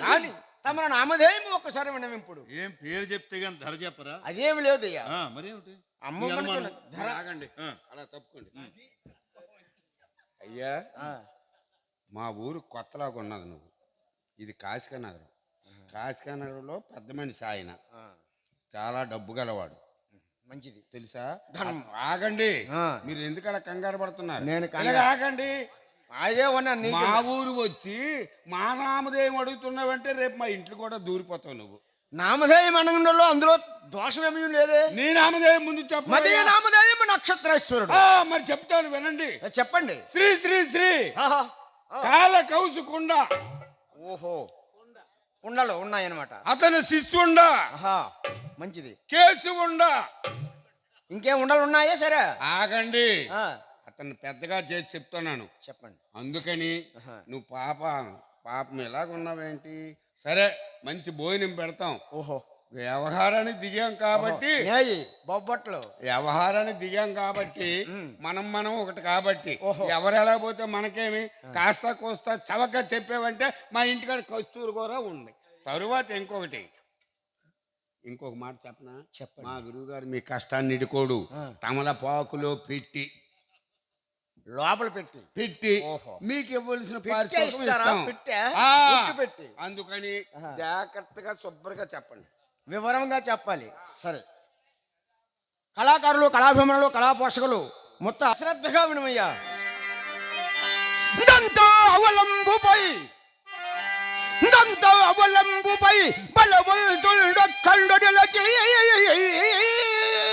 కానీ తమ నామధేయం ఒక్కసారి వినవింపుడు. ఏం పేరు చెప్తే కానీ ధర చెప్పరా? అదేమి లేదయ్యా. ఆ, మరేమిటి అమ్మ. ధర ఆగండి. అలా తప్పుకోండి. అయ్యా ఆ, మా ఊరు కొత్తలాగా ఉన్నది నువ్వు. ఇది కాశికా నగరం కాశికా నగరంలో పెద్ద మనిషి ఆయన. ఆ, చాలా డబ్బు గలవాడు. మంచిది. తెలుసా? ధనం. ఆగండి. మీరు ఎందుకు అలా కంగారు పడుతున్నారు? నేను ఆగండి. అదే మా ఊరు వచ్చి మా నామదేం అడుగుతున్నావంటే రేపు మా ఇంట్లో కూడా దూరిపోతావు నువ్వు. నామధేయం అనడంలో అందులో దోషమేమీ లేదే. నీ నామదేయం ముందు చెప్పు నామధేయం నక్షత్రేశ్వరుడు. మరి చెప్తాను వినండి. చెప్పండి. శ్రీ శ్రీ శ్రీ. కాల కౌసుకుండ ఓహో. కుండలు ఉన్నాయన్నమాట. అతని శిష్యుండ. మంచిది. కేసు ఉండ ఇంకేం ఉండలు ఉన్నాయా సరే? ఆగండి. అతన్ని పెద్దగా చేసి చెప్తున్నాను. చెప్పండి. అందుకని. నువ్వు పాప పాపం ఎలాగున్నావేంటి సరే మంచి భోజనం పెడతాం. ఓహో. వ్యవహారానికి దిగాం కాబట్టి బొబ్బట్లు. వ్యవహారానికి దిగాం కాబట్టి. మనం మనం ఒకటి కాబట్టి. ఎవరు ఎలా పోతే మనకేమి? కాస్త కోస్తా చవక చెప్పావంటే మా ఇంటికాడ కస్తూరి కూర ఉంది. తరువాత ఇంకొకటి. ఇంకొక మాట చెప్పనా? చెప్పండి. మా గురువుగారు మీ కష్టాన్ని ఇడుకోడు ఆ. తమలపాకులో పెట్టి లోపల పెట్టి. పెట్టి. మీకు ఇవ్వాల్సిన పెట్టే. అందుకని. జాగ్రత్తగా శుభ్రంగా చెప్పండి. వివరంగా చెప్పాలి. సరే. కళాకారులు కళాభిమానులు కళా పోషకులు మొత్తం అశ్రద్ధగా వినమయ్యా. దంత అవలంబుపై దంత అవలంబుపై కండడల పైకి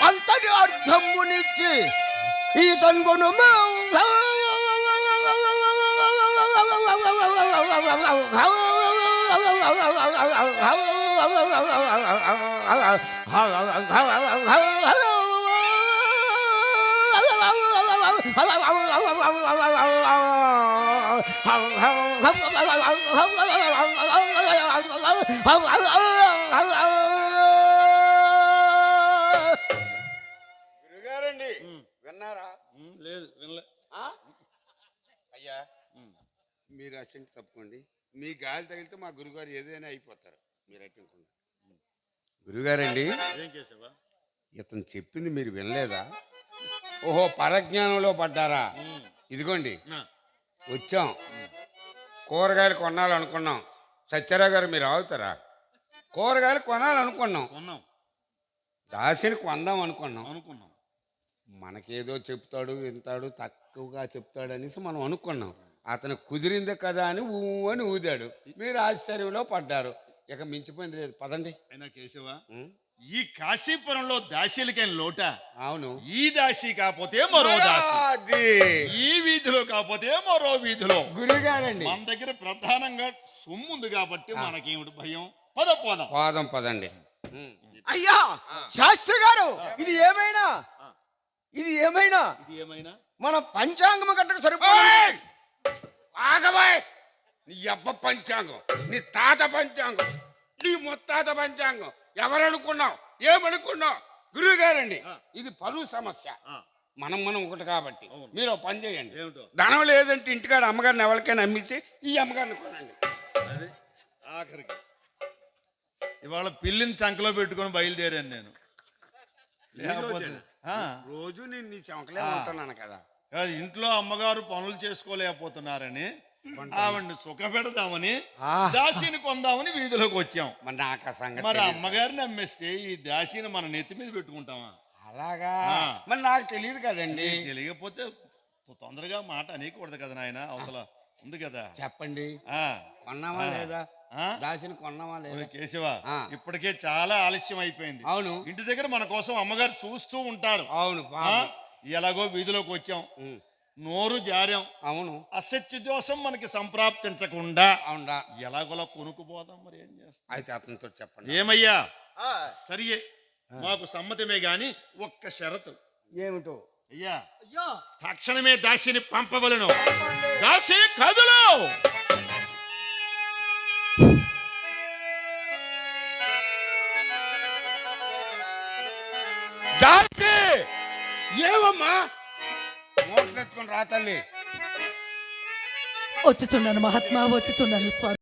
안달이 안탄문이지. 이단고는 뭐 గురుగారండి విన్నారా? లేదు వినలే? అయ్యా. మీరు అసెంట్ తప్పుకోండి. మీ గాలి తగిలితే మా గురుగారు ఏదైనా అయిపోతారు. మీరు అట్టింకుండా గురుగారండి. ఏం చేసావా? ఇతను చెప్పింది మీరు వినలేదా? ఓహో పరజ్ఞానంలో పడ్డారా? ఇదిగోండి. వచ్చాం. కూరగాయలు కొనాలనుకున్నాం. సత్యరావు గారు మీరు ఆగుతారా? కూరగాయలు కొనాలనుకున్నాం. కొన్నాం. దాసిని కొందాం అనుకున్నాం. అనుకున్నాం. మనకేదో చెప్తాడు వింటాడు తక్కువగా చెప్తాడు అనేసి మనం అనుకున్నాం. అతను కుదిరింది కదా అని ఊ అని ఊదాడు. మీరు ఆశ్చర్యంలో పడ్డారు. ఇక మించిపోయింది లేదు. పదండి. అయినా కేశవా? ఈ కాశీపురంలో దాసీలకేం లోట? అవును. ఈ దాసి కాకపోతే మరో దాసి. ఈ వీధిలో కాకపోతే మరో వీధిలో. గురుగారండి. మన దగ్గర ప్రధానంగా సొమ్ము ఉంది కాబట్టి మనకేమిటి భయం? పద పోదాం. పాదం పదండి. అయ్యా శాస్త్రి గారు ఇది ఏమైనా? ఇది ఏమైనా? ఇది ఏమైనా? మన పంచాంగం కట్టకు సరిపోయి నీ అబ్బ పంచాంగం నీ తాత పంచాంగం నీ ముత్తాత పంచాంగం. ఎవరనుకున్నావు? ఏమనుకున్నావు? గురువు గారండి. ఇది పరువు సమస్య. మనం మనం ఒకటి కాబట్టి. మీరు పని చేయండి. ధనం లేదంటే ఇంటికాడ అమ్మగారిని ఎవరికైనా అమ్మితే ఈ అమ్మగారిని కొనండి. అది ఆఖరికి. ఇవాళ పిల్లిని చంకలో పెట్టుకొని బయలుదేరాను నేను. రోజు నేను నీ చమకలే ఆ. ఉంటున్నాను కాదు, ఇంట్లో అమ్మగారు పనులు చేసుకోలేకపోతున్నారని ఆవిడ్ని సుఖపెడదామని. దాసిని కొందామని వీధిలోకి వచ్చాం మరి నాకు ఆ సంగతి మరి తెలీదు. అమ్మగారిని అమ్మేస్తే ఈ దాసిని మన నెత్తి మీద పెట్టుకుంటామా అలాగా. మరి నాకు తెలియదు కదండి నీకు తెలియకపోతే తొ- తొందరగా మాట అనేకూడదు కదా నాయన అవతల ఉంది కదా చెప్పండి ఆ కొన్నావా ఆ. లేదా ఆ? దాసిని కొన్నావా లేదా కేశవ ఆ. ఇప్పటికే చాలా ఆలస్యం అయిపోయింది అవును ఇంటి దగ్గర మన కోసం అమ్మగారు చూస్తూ ఉంటారు అవును ఆ? పాపం. ఎలాగో వీధిలోకి వచ్చాం. నోరు జారాం. అవును. అసత్య దోషం మనకి సంప్రాప్తించకుండా అవునా? ఎలాగోలా కొనుక్కుపోదాం మరి ఏం చేస్తాం? అయితే అతనితో చెప్పండి. ఏమయ్యా? ఆ, సరియే. మాకు సమ్మతమే గాని ఒక్క షరతు. ఏమిటో? అయ్యా. అయ్యా. తక్షణమే దాసిని పంపవలను. దాసి కదులు. దాసి! ఏవమ్మా? మోటార్ ఎత్తుకొని రా తల్లి. వచ్చుచున్నాను మహాత్మా వచ్చుచున్నాను స్వామి.